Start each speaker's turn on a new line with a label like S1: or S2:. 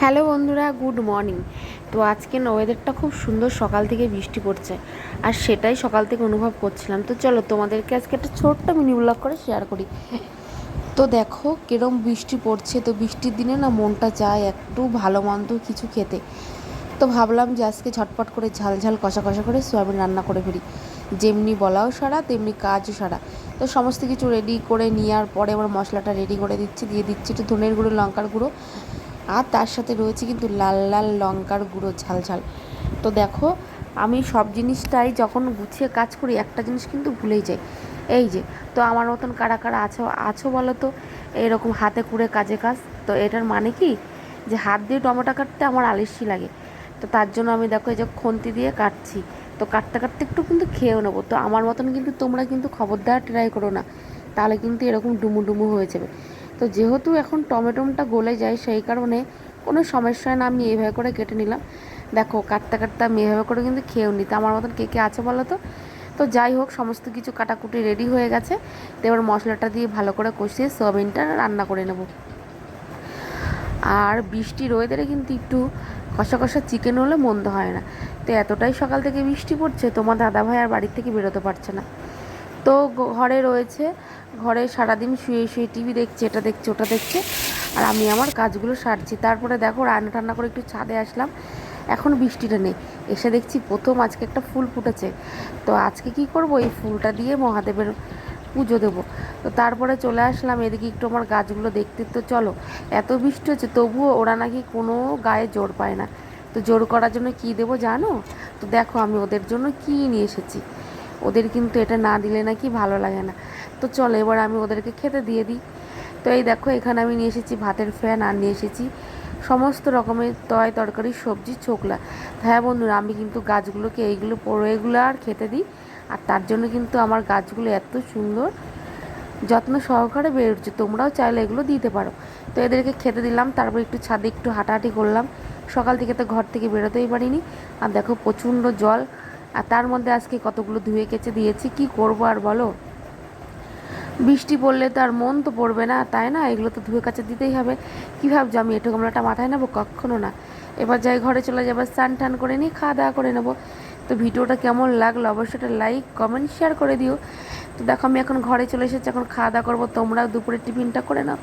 S1: Hello বন্ধুরা, good morning. তো আজকে ওয়েদারটা খুব সুন্দর, সকাল থেকে বৃষ্টি পড়ছে। আর সেটাই সকাল থেকে অনুভব করছিলাম। তো চলো, তোমাদেরকে আজকে একটা ছোট্ট মিনি ব্লগ করে শেয়ার করি। তো দেখো, কিরম বৃষ্টি পড়ছে। তো বৃষ্টির দিনে না মনটা চায় একটু ভালো মন্দ কিছু খেতে। তো ভাবলাম যে আজকে ঝটপট করে ঝাল ঝাল, কষা কষা করে সোয়াবিন রান্না করে ফেলি। যেমনি বলাও সারা, তেমনি কাজও সারা। তো সমস্ত কিছু রেডি করে নেওয়ার পরে আবার মশলাটা রেডি করে দিচ্ছি। দিয়ে দিচ্ছি একটু ধনের গুঁড়ো, লঙ্কার গুঁড়ো। আর তার সাথে রয়েছে কিন্তু লাল লাল লঙ্কার গুঁড়ো ঝাল ঝাল। তো দেখো, আমি সব জিনিসটাই যখন গুছিয়ে কাজ করি, একটা জিনিস কিন্তু ভুলেই যাই। এই যে, তো আমার মতন কারা কারা আছো আছো বলো তো? এরকম হাতে কুড়ে কাজে কাজ। তো এটার মানে কি? যে হাত দিয়ে টমেটো কাটতে আমার আলিসি লাগে। তো তার জন্য আমি দেখো এই যে খন্তি দিয়ে কাটছি। তো কাটতে কাটতে একটু কিন্তু খেয়েও নেব। তো আমার মতন কিন্তু তোমরা কিন্তু খবরদার ট্রাই করো না। তাহলে কিন্তু এরকম ডুমু ডুমু হয়ে যাবে। তো যেহেতু এখন টমেটোমটা গলে যায়, সেই কারণে কোনো সমস্যা না আমি এইভাবে করে কেটে নিলাম। দেখো, কাটতে কাটতে আমি এভাবে করে কিন্তু খেয়েও নিতে। আমার মতন কে কে আছে বলো তো? তো যাই হোক, সমস্ত কিছু কাটাকুটি রেডি হয়ে গেছে। তো এবার মশলাটা দিয়ে ভালো করে কষিয়ে সোয়াবিনটা রান্না করে নেব। আর বৃষ্টি ওয়েদারে কিন্তু একটু কষা কষা চিকেন হলে মন্দ হয় না। তো এতটাই সকাল থেকে বৃষ্টি পড়ছে, তোমার দাদাভাই আর বাড়ির থেকে বেরোতে পারছে না। তো ঘরে রয়েছে, ঘরে সারাদিন শুয়ে শুয়ে টিভি দেখছে, এটা দেখছে, ওটা দেখছে, আর আমি আমার কাজগুলো সারছি। তারপরে দেখো, রান্না টান্না করে একটু ছাদে আসলাম, এখন বৃষ্টিটা নেই। এসে দেখছি প্রথম আজকে একটা ফুল ফুটেছে। তো আজকে কি করব? এই ফুলটা দিয়ে মহাদেবের পুজো দেবো। তো তারপরে চলে আসলাম, এদিকে একটু আমার গাছগুলো দেখতে। তো চলো, এত বৃষ্টি হচ্ছে, তবুও ওরা নাকি কোনো গায়ে জোর পায় না। তো জোর করার জন্য কি দেবো জানো? তো দেখো, আমি ওদের জন্য কী নিয়ে এসেছি। ওদের কিন্তু এটা না দিলে নাকি ভালো লাগে না। তো চলো, এবার আমি ওদেরকে খেতে দিয়ে দিই। তো এই দেখো, এখানে আমি নিয়ে এসেছি ভাতের ফ্যান আর নিয়ে এসেছি সমস্ত রকমের তয় তরকারি, সবজি, ছোকলা। হ্যাঁ বন্ধুরা, আমি কিন্তু গাছগুলোকে এইগুলো এগুলো আর খেতে দিই। আর তার জন্য কিন্তু আমার গাছগুলো এত সুন্দর যত্ন সহকারে বেড়ে উঠছে। তোমরাও চাইলে এগুলো দিতে পারো। তো এদেরকে খেতে দিলাম, তারপর একটু ছাদে একটু হাঁটাহাঁটি করলাম। সকাল থেকে তো ঘর থেকে বেরোতেই পারিনি। আর দেখো, প্রচণ্ড জল। আর তার মধ্যে আজকে কতগুলো ধুয়ে কেচে দিয়েছি, কি করব আর বলো? বৃষ্টি পড়লে তো আর মন তো পড়বে না, তাই না? এগুলো তো ধুয়ে কাছে দিতেই হবে। কী ভাবছ, আমি এটু গামলাটা মাথায় নেব? কখনো না। এবার যাই ঘরে চলে যাব স্নান টান করে নিই খাওয়া দাওয়া করে নেব। তো ভিডিওটা কেমন লাগল অবশ্যই একটা লাইক, কমেন্ট, শেয়ার করে দিও। তো দেখো, আমি এখন ঘরে চলে এসেছি, এখন খাওয়া দাওয়া করব, তোমরাও দুপুরে টিফিনটা করে নাও।